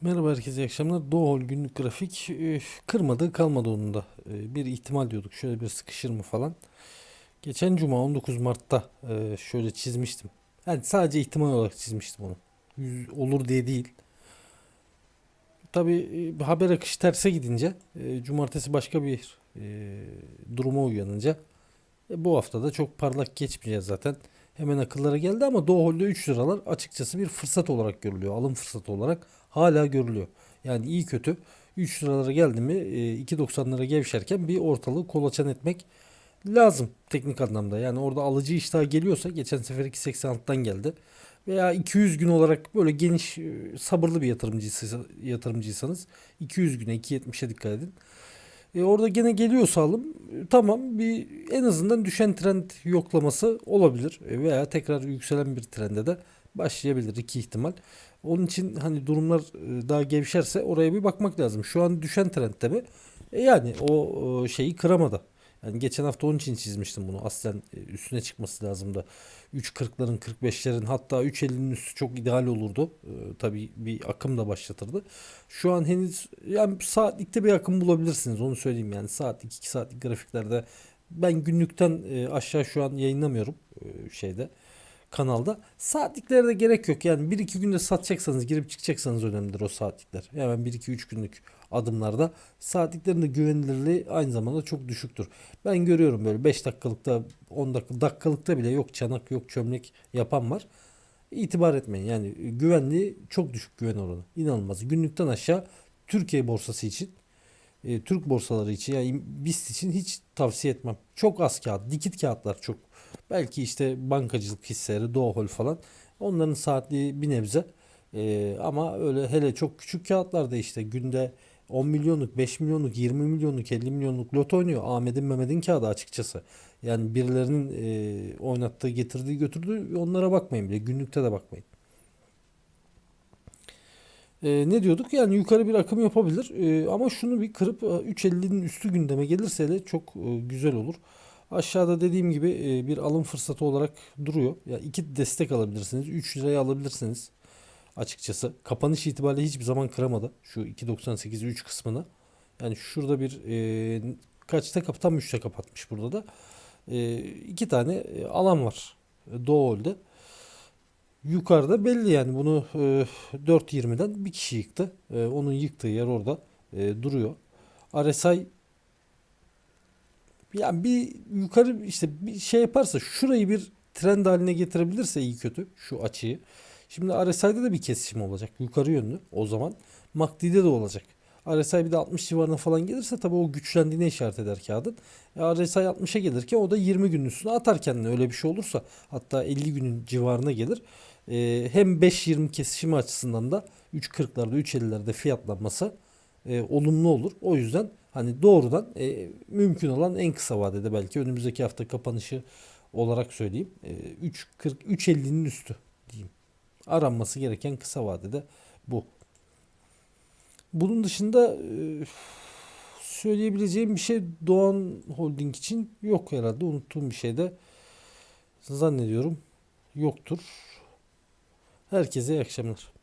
Merhaba herkese iyi akşamlar. Doğal günlük grafik kırmadı kalmadı onun da. E, Bir ihtimal diyorduk şöyle bir sıkışır mı falan. Geçen cuma 19 Mart'ta e, şöyle çizmiştim. Yani sadece ihtimal olarak çizmiştim onu. Olur diye değil. Tabii e, haber akışı terse gidince e, cumartesi başka bir duruma uyanınca bu hafta da çok parlak geçmeyeceğiz zaten. Hemen akıllara geldi ama Doğu Hold'de 3 liralar açıkçası bir fırsat olarak görülüyor. Alım fırsatı olarak hala görülüyor. Yani iyi kötü 3 liralara geldi mi e, 2.90'lara gevşerken bir ortalığı kolaçan etmek lazım teknik anlamda. Yani orada alıcı iştahı geliyorsa geçen sefer 2.86'dan geldi. Veya 200 gün olarak böyle geniş e, sabırlı bir yatırımcıysa, yatırımcıysanız 200 güne 2.70'e dikkat edin. E, orada gene geliyorsa alım e, tamam bir en azından düşen trend yoklaması olabilir E, veya tekrar yükselen bir trende de başlayabilir iki ihtimal. Onun için hani durumlar e, daha gevşerse oraya bir bakmak lazım. Şu an düşen trendde mi? E, yani o şeyi kıramadı. Yani geçen hafta onun için çizmiştim bunu. Aslen e, üstüne çıkması lazımdı. 3.40'ların 45'lerin hatta 3.50'nin üstü çok ideal olurdu. E, tabii bir akım da başlatırdı. Şu an henüz yani saatlikte bir akım bulabilirsiniz onu söyleyeyim yani saatlik 2 saatlik grafiklerde ben günlükten e, aşağı şu an yayınlamıyorum e, şeyde kanalda. Saatliklerde gerek yok yani 1-2 günde satacaksanız girip çıkacaksanız önemlidir o saatlikler. Hemen 1-2-3 günlük adımlarda saatliklerin de güvenilirliği aynı zamanda çok düşüktür. Ben görüyorum böyle 5 dakikalıkta 10 dakika, dakikalıkta bile yok çanak yok çömlek yapan var. İtibar etmeyin. Yani güvenliği çok düşük güven oranı. İnanılmaz. Günlükten aşağı Türkiye borsası için, e, Türk borsaları için yani BIST için hiç tavsiye etmem. Çok az kağıt, dikit kağıtlar çok. Belki işte bankacılık hisseleri, Doğal falan. Onların saatliği bir nebze. E, ama öyle hele çok küçük kağıtlarda işte günde 10 milyonluk, 5 milyonluk, 20 milyonluk, 50 milyonluk lot oynuyor. Ahmet'in Mehmet'in kağıdı açıkçası. Yani birilerinin e, oynattığı, getirdiği, götürdüğü onlara bakmayın bile. Günlükte de bakmayın. E, ne diyorduk? Yani yukarı bir akım yapabilir. E, ama şunu bir kırıp e, 3.50'nin üstü gündeme gelirse de çok e, güzel olur. Aşağıda dediğim gibi e, bir alım fırsatı olarak duruyor. Ya yani iki destek alabilirsiniz. 3 liraya alabilirsiniz. Açıkçası kapanış itibariyle hiçbir zaman kıramadı. Şu 2.98 3 kısmını. Yani şurada bir e, kaçta kap tam 3'te kapatmış burada da. E, iki tane e, alan var. E, Doğu Hol'de. Yukarıda belli yani bunu e, 4.20'den bir kişi yıktı. E, onun yıktığı yer orada e, duruyor. RSI yani bir yukarı işte bir şey yaparsa şurayı bir trend haline getirebilirse iyi kötü şu açıyı. Şimdi RSI'de de bir kesişim olacak yukarı yönlü o zaman. MACD'de de olacak. RSI bir de 60 civarına falan gelirse tabii o güçlendiğine işaret eder kağıdın. E, RSI 60'a gelirken o da 20 günün üstüne atar kendini öyle bir şey olursa hatta 50 günün civarına gelir. E, hem 5-20 kesişimi açısından da 3.40'larda 3.50'lerde fiyatlanması e, olumlu olur. O yüzden hani doğrudan e, mümkün olan en kısa vadede belki önümüzdeki hafta kapanışı olarak söyleyeyim. E, 3.40 3.50'nin üstü diyeyim. Aranması gereken kısa vadede bu. Bunun dışında e, söyleyebileceğim bir şey Doğan Holding için yok herhalde. Unuttuğum bir şey de zannediyorum yoktur. Herkese iyi akşamlar.